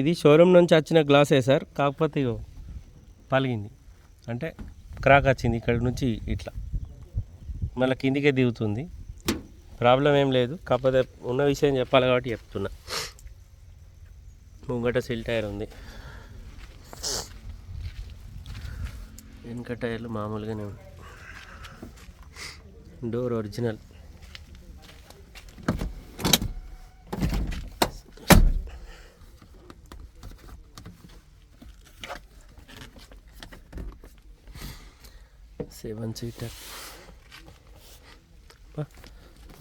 ఇది షోరూమ్ నుంచి వచ్చిన గ్లాసే సార్. కాకపోతే పలిగింది. అంటే క్రాక్ వచ్చింది ఇక్కడ నుంచి ఇట్లా. మళ్ళీ కిందికే దిగుతుంది. ప్రాబ్లం ఏం లేదు. కాకపోతే ఉన్న విషయం చెప్పాలి కాబట్టి చెప్తున్నా. ముంగట సిల్ టైర్ ఉంది. వెనుక టైర్లు మామూలుగానే ఉంది డోర్ ఒరిజినల్. Seven seater.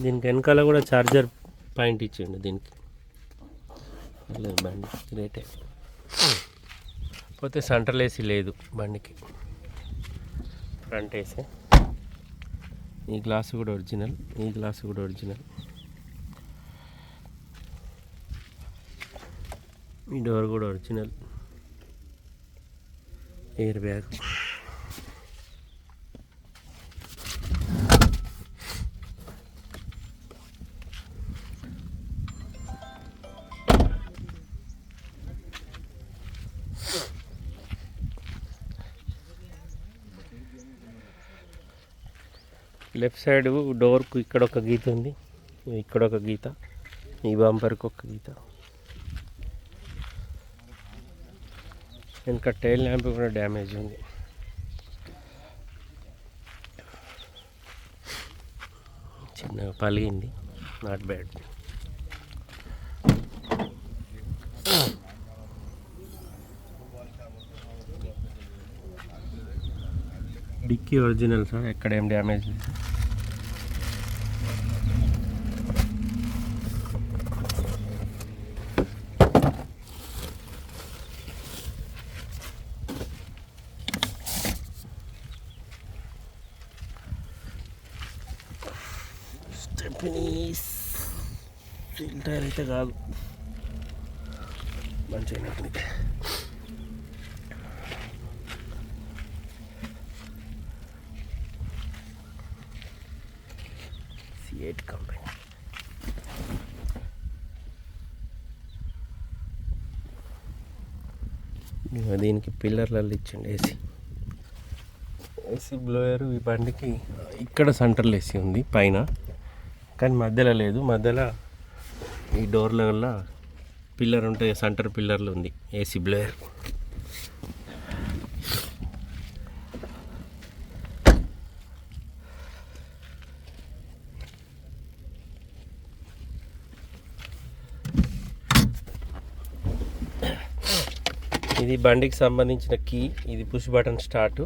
దీనికి వెనకాల కూడా చార్జర్ పాయింట్ ఇచ్చిండు దీనికి. లేదు బండి రేటే పోతే సెంట్రల్ ఏసీ లేదు బండికి. Front AC. ఈ గ్లాస్ కూడా ఒరిజినల్ ఈ గ్లాస్ కూడా ఒరిజినల్. ఈ డోర్ కూడా original. Air bag. Left side డోర్కు ఇక్కడ ఒక గీత ఉంది. ఇక్కడ ఒక గీత. ఈ బంపర్కి ఒక గీత. ఇంకా టైల్ ల్యాంప్ కూడా డ్యామేజ్ ఉంది. చిన్నగా పలిగింది not bad. Dickey original sir ఎక్కడ ఏం డ్యామేజ్ లేదు. స్టెఫనీస్ స్టీల్ టైర్ అయితే కాదు. మంచిగా సిఎట్ కంపెనీ దీనికి పిల్లర్లలో ఇచ్చండి ఏసీ. ఏసీ బ్లోయర్ ఈ బండికి ఇక్కడ సెంటర్లో ఏసీ ఉంది పైన. కానీ మధ్యలో లేదు. మధ్యలో ఈ డోర్ల వల్ల పిల్లర్ ఉంటాయి సెంటర్ పిల్లర్లు ఉంది ఏసీ బ్లేయర్ ఇది బండికి సంబంధించిన కీ ఇది push button start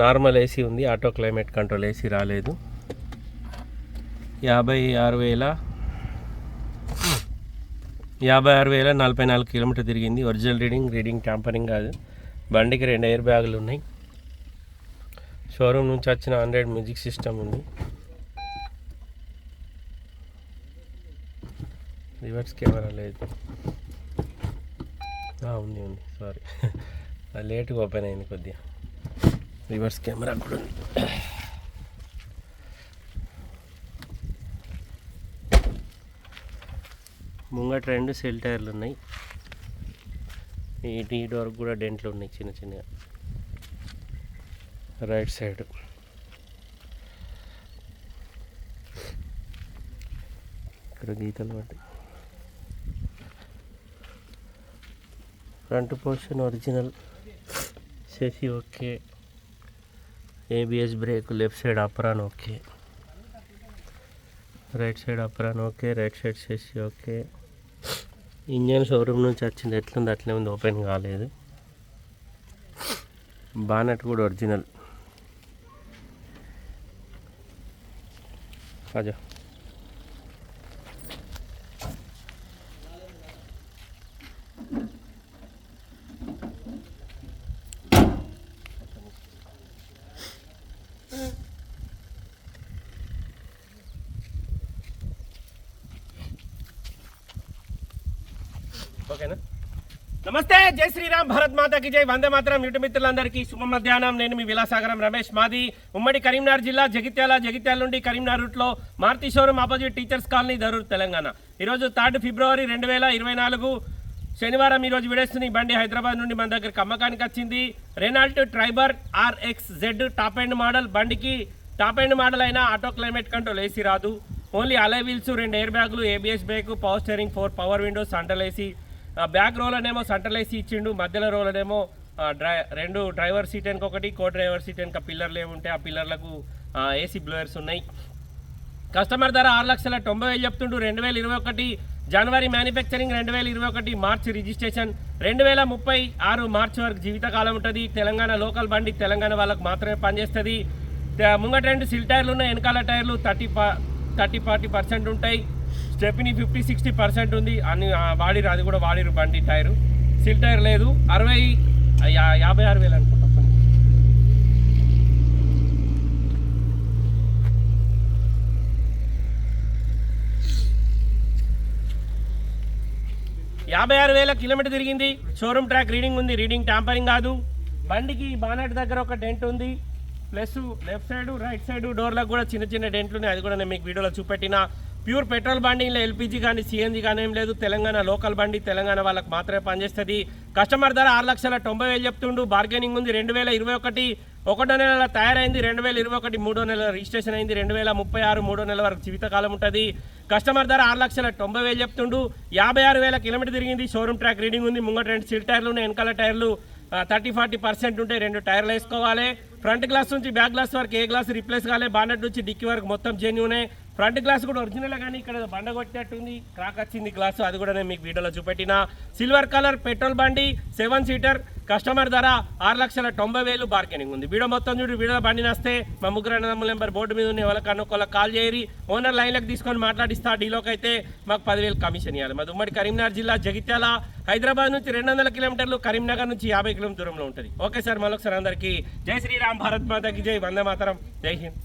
normal AC ఉంది ఆటో క్లైమేట్ కంట్రోల్ ఏసీ రాలేదు. యాభై ఆరు వేల యాభై ఆరు వేల నలభై నాలుగు కిలోమీటర్ తిరిగింది. ఒరిజినల్ రీడింగ్ రీడింగ్ ట్యాంపరింగ్ కాదు. బండికి రెండు ఎయిర్ బ్యాగులు ఉన్నాయి. షోరూమ్ నుంచి వచ్చిన హండ్రెడ్ మ్యూజిక్ సిస్టమ్ ఉంది. రివర్స్ కెమెరా లేదు. ఉంది ఉంది. సారీ అది లేట్గా ఓపెన్ అయింది కొద్దిగా. రివర్స్ కెమెరా కూడా ఉంది. ముంగట రెండు సెల్ టైర్లు ఉన్నాయి. ఈ డీడ్ వరకు కూడా డెంట్లు ఉన్నాయి చిన్న చిన్నగా. Right side. ఇక్కడ గీతలు పడ్డాయి. Front portion original. సెసి okay. ABS brake left side apron okay. Right side apron okay. Right side సెసి okay. Engine showroom నుంచి వచ్చింది. ఎట్లుంది అట్లే ఉంది. ఓపెన్ కాలేదు. బానెట్ కూడా ఒరిజినల్ అజా ఓకేనా? నమస్తే జై శ్రీరామ్ భారత్ మాతాకి జై. వందే మాత్రం యూట్యూబ్ మిత్రులందరికీ శుభ మధ్యాహ్నం. నేను మీ విలాసాగరం రమేష్ మాది. ఉమ్మడి కరీంనగర్ జిల్లా జగిత్యాల జగిత్యాల నుండి కరీంనగర్ రూట్లో Maruti showroom opposite teachers colony Darur Telangana. ఈరోజు థర్డ్ ఫిబ్రవరి రెండు వేల ఇరవై నాలుగు శనివారం ఈరోజు విడేస్తున్న బండి హైదరాబాద్ నుండి మన దగ్గరికి అమ్మకానికి వచ్చింది. Renault Triber RX Z top end model బండికి టాప్ ఎండ్ మోడల్ అయినా ఆటో క్లైమేట్ కంట్రోల్ ఏసీ రాదు. ఓన్లీ అలై వీల్స్ రెండు ఎయిర్ బ్యాగులు ABS brake power steering four power windows central AC back రోలనేమో central ఇచ్చిండు మధ్యలో రోలనేమో డ్రై రెండు డ్రైవర్ సీట్ వెనక ఒకటి కో డ్రైవర్ సీట్ వెనక పిల్లర్లు ఏముంటే ఆ పిల్లర్లకు ఏసీ బ్లోయర్స్ ఉన్నాయి. కస్టమర్ ధర ఆరు లక్షల తొంభై వేలు చెప్తుండు రెండు వేల ఇరవై ఒకటి జనవరి మ్యానుఫ్యాక్చరింగ్ రెండు వేల ఇరవై ఒకటి మార్చి రిజిస్ట్రేషన్ రెండు వేల ముప్పై ఆరు మార్చి వరకు జీవితకాలం ఉంటుంది. తెలంగాణ లోకల్ బండి తెలంగాణ వాళ్ళకు మాత్రమే పనిచేస్తుంది. ముంగట రెండు సిల్ టైర్లు ఉన్నాయి వెనకాల టైర్లు థర్టీ థర్టీ ఫార్టీ పర్సెంట్ ఉంటాయి. స్టెప్ని ఫిఫ్టీ సిక్స్టీ పర్సెంట్ ఉంది. అన్ని వాడిరు అది కూడా వాడిరు బండి టైరు. సిల్ టైర్ లేదు. అరవై యాభై ఆరు వేలు అనుకుంటా యాభై ఆరు వేల కిలోమీటర్ తిరిగింది. షోరూమ్ ట్రాక్ రీడింగ్ ఉంది. రీడింగ్ ట్యాంపరింగ్ కాదు. బండికి బానెట్ దగ్గర ఒక డెంట్ ఉంది. Plus left side right side డోర్లకు కూడా చిన్న చిన్న డెంట్లు ఉన్నాయి. అది కూడా నేను మీకు వీడియోలో చూపెట్టిన. ప్యూర్ పెట్రోల్ బండింగ్లో ఎల్పిజి కానీ సిఎన్జి కానీ ఏం లేదు. తెలంగాణ లోకల్ బండి తెలంగాణ వాళ్ళకి మాత్రమే పనిచేస్తుంది. కస్టమర్ ధర ఆరు లక్షల తొంభై వేలు చెప్తుండు. బార్గెనింగ్ ఉంది రెండు వేల ఇరవై ఒకటి. ఒకటో నెల తయారైంది రెండు వేల ఇరవై ఒకటి. మూడో నెల రిజిస్ట్రేషన్ అయింది రెండు వేల ముప్పై ఆరు. మూడో నెల వరకు జీవితకాలం ఉంటుంది. కస్టమర్ ధర ఆరు లక్షల తొంభై వేలు చెప్తుండు. యాభై ఆరు వేల కిలోమీటర్ తిరిగింది. షోరూమ్ ట్రాక్ రీడింగ్ ఉంది. ముంగట రెండు సిల్ టైర్లు ఉన్నాయి. వెనకాల టైర్లు థర్టీ ఫార్టీ పర్సెంట్ ఉంటే రెండు టైర్లు వేసుకోవాలి. ఫ్రంట్ గ్లాస్ నుంచి బ్యాక్ గ్లాస్ వరకు ఏ గ్లాస్ రిప్లేస్ కాలే బానెట్ నుంచి డిక్కి వరకు మొత్తం జెన్యునే ఫ్రంట్ గ్లాస్ కూడా ఒరిజినల్ కానీ ఇక్కడ బండ కొట్టినట్టుంది క్రాక్ వచ్చింది గ్లాస్ అది కూడా నేను మీకు వీడియోలో చూపెట్టిన. సిల్వర్ కలర్ పెట్రోల్ బండి సెవెన్ సీటర్ కస్టమర్ ధర ఆరు లక్షల తొంభై వేలు బార్గెనింగ్ ఉంది. వీడియో మొత్తం చూడు వీడియో బండి నస్తే మా ముగ్గురు అన్నదమ్ముల నెంబర్ బోర్డు మీద ఉన్న ఎవరికి అనుకోవాలి కాల్ చేయరి. ఓనర్ లైన్లకు తీసుకొని మాట్లాడిస్తా డీలోకి అయితే మాకు పదివేలు కమిషన్ ఇవ్వాలి మాది ఉమ్మడి కరీంనగర్ జిల్లా జగిత్యాల. హైదరాబాద్ నుంచి రెండు వందల కిలోమీటర్లు కరీంనగర్ నుంచి యాభై కిలోమీటర్ దూరంలో ఉంటుంది. ఓకే సార్ మరొకసారి అందరికీ జై శ్రీరామ్. భారత్ మాతకి జై వందే మాతరం జై హింద్